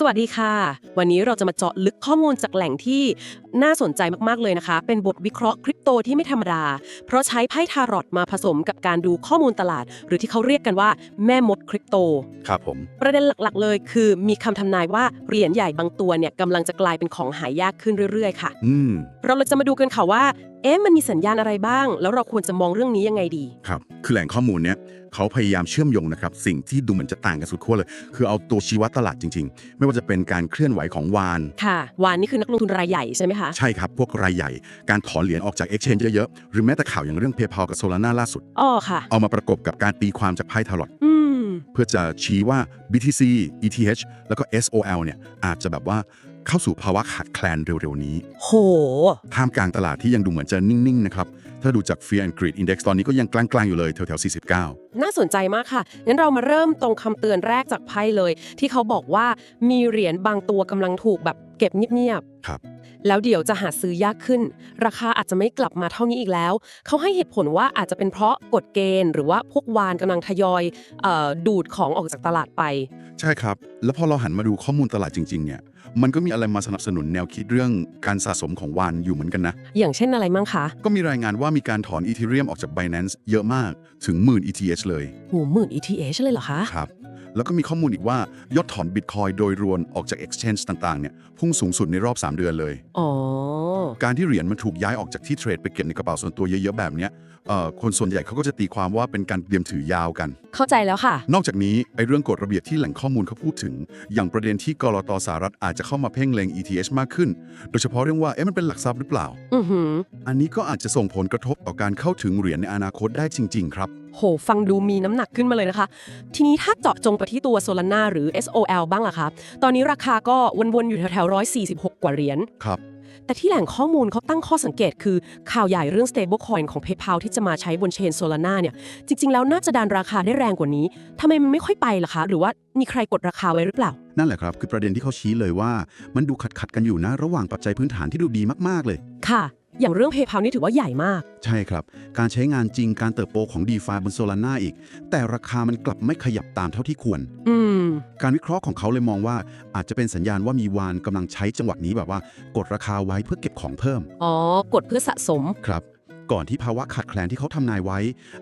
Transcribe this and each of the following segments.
สวัสดีค่ะ วันนี้เราจะมาเจาะลึกข้อมูลจากแหล่งที่น่าสนใจมากๆเลยนะคะ เป็นบทวิเคราะห์คริปโตที่ไม่ธรรมดา เพราะใช้ไพ่ทารอตมาผสมกับการดูข้อมูลตลาด หรือที่เขาเรียกกันว่าแม่มดคริปโต ครับผม ประเด็นหลักๆ เลยคือมีคำทำนายว่าเหรียญใหญ่บางตัวเนี่ยกำลังจะกลายเป็นของหายากขึ้นเรื่อยๆ ค่ะ อืม เราเลยจะมาดูกันค่ะว่า เอ๊ะมันมีสัญญาณอะไรบ้าง แล้วเราควรจะมองเรื่องนี้ยังไงดี ครับ คือแหล่งข้อมูลเนี้ย เขาพยายามเชื่อมโยงนะครับสิ่งที่ดูเหมือนจะต่างกันสุดขั้วเลย คือเอาตัวชี้วัดตลาดจริง ๆ ไม่ว่าจะเป็นการเคลื่อนไหวของวาน ค่ะ วานนี่คือนักลงทุนรายใหญ่ใช่ไหมคะ ใช่ครับ พวกรายใหญ่ การถอนเหรียญออกจาก Exchange เยอะๆ หรือแม้แต่ข่าวอย่างเรื่อง PayPal กับ Solana ล่าสุด อ้อค่ะ เอามาประกบกับการตีความจากไพ่ทารอตอืม เพื่อจะชี้ว่า BTC ETH แล้วก็ SOL เนี่ยอาจจะแบบว่า เข้าสู่ภาวะขาดแคลนเร็วๆ นี้โห ท่ามกลางตลาดที่ยังดูเหมือนจะนิ่งๆ นะครับ ถ้าดูจาก Fear and Greed Index ตอนนี้ก็ยังกลางๆ อยู่เลยแถวๆ 49 น่าสนใจมากค่ะ งั้นเรามาเริ่มตรงคำเตือนแรกจากไพ่เลย ที่เขาบอกว่ามีเหรียญบางตัวกำลังถูกแบบเก็บเงียบครับๆ แล้วเดี๋ยวจะหาซื้อยากขึ้น ราคาอาจจะไม่กลับมาเท่านี้อีกแล้ว เขาให้เหตุผลว่าอาจจะเป็นเพราะกฎเกณฑ์ หรือว่าพวกวานกำลังทยอยเออดูดของออกจากตลาดไป ใช่ครับ แล้วพอเราหันมาดูข้อมูลตลาดจริงๆเนี่ยมันก็มีอะไรมาสนับสนุนแนวคิดเรื่องการสะสมของวานอยู่เหมือนกันนะ อย่างเช่นอะไรมั่งคะ ก็มีรายงานว่ามีการถอน Ethereum ออกจาก Binance เยอะมากถึงหมื่น ETH เลยหูหมื่น ETH เลยเหรอคะ ครับ แล้วก็มีข้อมูลอีกว่ายอดถอน Bitcoin โดยรวมออกจาก Exchange ต่างๆ เนี่ยพุ่งสูงสุดในรอบ 3 เดือนเลย อ๋อ การที่เหรียญมันถูกย้ายออกจากที่เทรดไปเก็บในกระเป๋าส่วนตัวเยอะๆแบบเนี้ยเอ่อคนส่วนใหญ่เขาก็จะตีความว่าเป็นการเตรียมถือยาวกัน เข้าใจแล้วค่ะ นอกจากนี้ไอ้เรื่องกฎระเบียบที่แหล่งข้อมูลเขาพูดถึง อย่างประเด็นที่กรตสหรัฐอาจจะเข้ามาเพ่งเล็ง ETH มากขึ้น โดยเฉพาะเรื่องว่าเอ๊ะมันเป็นหลักทรัพย์หรือเปล่า อือหือ อันนี้ก็อาจจะส่งผลกระทบต่อการเข้าถึงเหรียญในอนาคตได้จริง ๆ ครับ โห ฟังดูมีน้ำหนักขึ้นมาเลยนะคะ ทีนี้ถ้าเจาะจงไปที่ตัว Solana หรือ SOL บ้างล่ะคะ ตอนนี้ราคาก็วนๆอยู่แถวๆ146 กว่าเหรียญ ครับ แต่ที่แหล่งข้อมูลเขาตั้งข้อสังเกตคือข่าวใหญ่เรื่อง stablecoin ของ PayPal ที่จะมาใช้บนเชน Solana เนี่ย จริง ๆ แล้วน่าจะดันราคาได้แรงกว่านี้ทำไมมันไม่ค่อยไปล่ะคะ หรือว่ามีใครกดราคาไว้หรือเปล่า นั่นแหละครับ คือประเด็นที่เขาชี้เลยว่า มันดูขัดขัดๆกันอยู่นะ ระหว่างปัจจัยพื้นฐานที่ดูดีมากๆเลย ค่ะ อย่างเรื่อง PayPal นี่ถือว่าใหญ่มาก ใช่ครับ การใช้งานจริงการเติบโตของ d e f i บน Solana อีก แต่ราคามันกลับไม่ขยับตามเท่าที่ควร อืม การวิเคราะห์ของเขาเลยมองว่าอาจจะเป็นสัญญาณว่ามีวานกำลังใช้จังหวะนี้แบบว่า กดราคาไว้เพื่อเก็บของเพิ่ม อ๋อ กดเพื่อสะสม ครับ ก่อนที่ภาวะขาดแคลนที่เขาทำนายไว้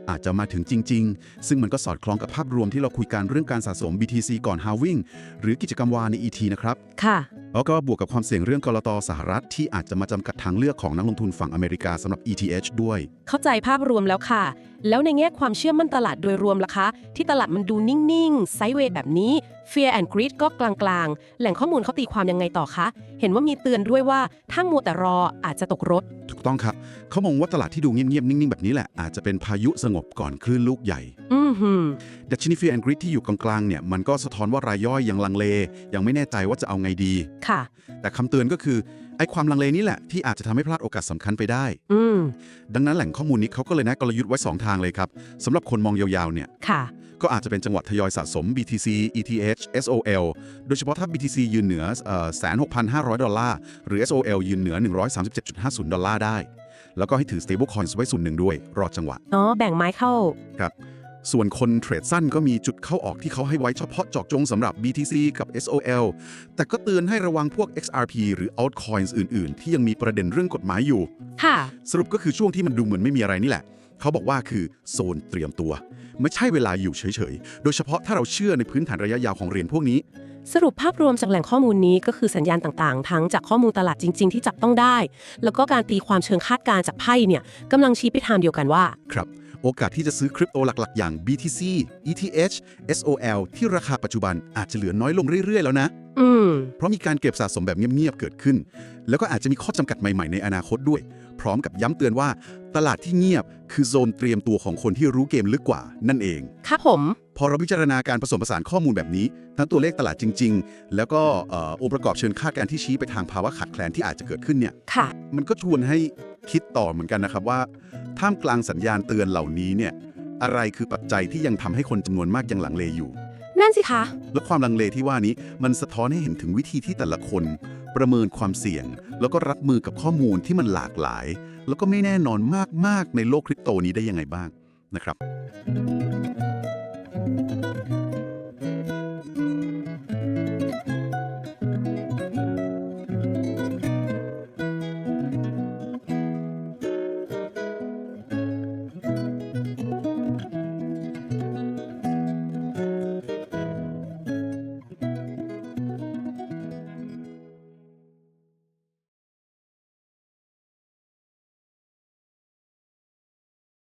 อาจจะมาถึงจริง ๆ ซึ่งมันก็สอดคล้องกับภาพรวมที่เราคุยกันเรื่องการสะสม BTC ก่อน halving หรือกิจกรรมวานใน ET นะครับ ค่ะ แล้วก็บวกกับความเสี่ยงเรื่องกรตสหรัฐ ที่อาจจะมาจำกัดทางเลือกของนักลงทุนฝั่งอเมริกาสำหรับ ETH ด้วย เข้าใจภาพรวมแล้วค่ะ แล้วในแง่ความเชื่อมั่นตลาดโดยรวมล่ะคะ ที่ตลาดมันดูนิ่งๆไซด์เวย์แบบนี้ Fear and Greed ก็กลางๆ แหล่งข้อมูลเขาตีความยังไงต่อคะ เห็นว่ามีเตือนด้วยว่าถ้ามัวแต่รออาจจะตกรถ ถูกต้องครับ เขามองว่าตลาดที่ดูเงียบๆ นิ่งๆ แบบนี้แหละ อาจจะเป็นพายุสงบก่อนคลื่นลูกใหญ่ อือหือดัชนี Fear and Greed ที่อยู่กลางๆ เนี่ย มันก็สะท้อนว่ารายย่อยยังลังเล ยังไม่แน่ใจว่าจะเอาไงดี ค่ะ แต่คำเตือนก็คือไอ้ความลังเลนี้แหละที่อาจจะทำให้พลาดโอกาสสำคัญไปได้ อืมดังนั้นแหล่งข้อมูลนี้เขาก็เลยแนะกลยุทธ์ไว้ 2 ทางเลยครับสำหรับคนมองยาวๆเนี่ยค่ะก็อาจจะเป็นจังหวะทยอยสะสม BTC ETH SOL โดยเฉพาะถ้า BTC ยืนเหนือเอ่อ16,500ดอลลาร์ หรือ SOL ยืนเหนือ 137.50 ดอลลาร์ได้ แล้วก็ให้ถือ stablecoins ไว้ส่วนหนึ่งด้วย รอจังหวะ อ๋อ แบ่งไม้เข้า ครับ ส่วนคนเทรดสั้นก็มีจุดเข้าออกที่เขาให้ไว้เฉพาะเจาะจงสำหรับ BTC กับ SOL แต่ก็เตือนให้ระวังพวก XRP หรือ altcoins อื่น ๆ ที่ยังมีประเด็นเรื่องกฎหมายอยู่ ค่ะ สรุปก็คือช่วงที่มันดูเหมือนไม่มีอะไรนี่แหละ เขาบอกว่าคือโซนเตรียมตัว ไม่ใช่เวลาอยู่เฉย ๆ โดยเฉพาะถ้าเราเชื่อในพื้นฐานระยะยาวของเหรียญพวกนี้ สรุปภาพรวมจากแหล่งข้อมูลนี้ก็คือสัญญาณต่างๆ ทั้งจากข้อมูลตลาดจริง ๆ ที่จับต้องได้ แล้วก็การตีความเชิงคาดการณ์จากไพ่เนี่ยกำลังชี้ไปทางเดียวกันว่า ครับ โอกาสที่จะซื้อคริปโตหลักๆ อย่าง BTC ETH SOL ที่ราคาปัจจุบันอาจจะเหลือน้อยลงเรื่อย ๆ แล้วนะ อืม เพราะมีการเก็บสะสมแบบเงียบ ๆ เกิดขึ้น แล้วก็อาจจะมีข้อจำกัดใหม่ ๆ ในอนาคตด้วย พร้อมกับย้ำเตือนว่า ตลาดที่เงียบคือโซนเตรียมตัวของคนที่รู้เกมลึกกว่านั่นเอง ครับผม พอเราพิจารณาการผสมผสานข้อมูลแบบนี้ ทั้งตัวเลขตลาดจริง ๆ แล้วก็เอ่อองค์ประกอบเชิงคาดการณ์ที่ชี้ไปทางภาวะขาดแคลนที่อาจจะเกิดขึ้นเนี่ย ค่ะ มันก็ชวนให้คิดต่อเหมือนกันนะครับว่า ท่ามกลางสัญญาณเตือนเหล่านี้เนี่ยอะไรคือปัจจัยที่ยังทำให้คนจำนวนมากยังลังเลอยู่ นั่นสิคะ และความลังเลที่ว่านี้มันสะท้อนให้เห็นถึงวิธีที่แต่ละคน ประเมินความเสี่ยง แล้วก็รับมือกับข้อมูลที่มันหลากหลาย แล้วก็ไม่แน่นอนมากๆในโลกคริปโตนี้ได้ยังไงบ้างนะครับ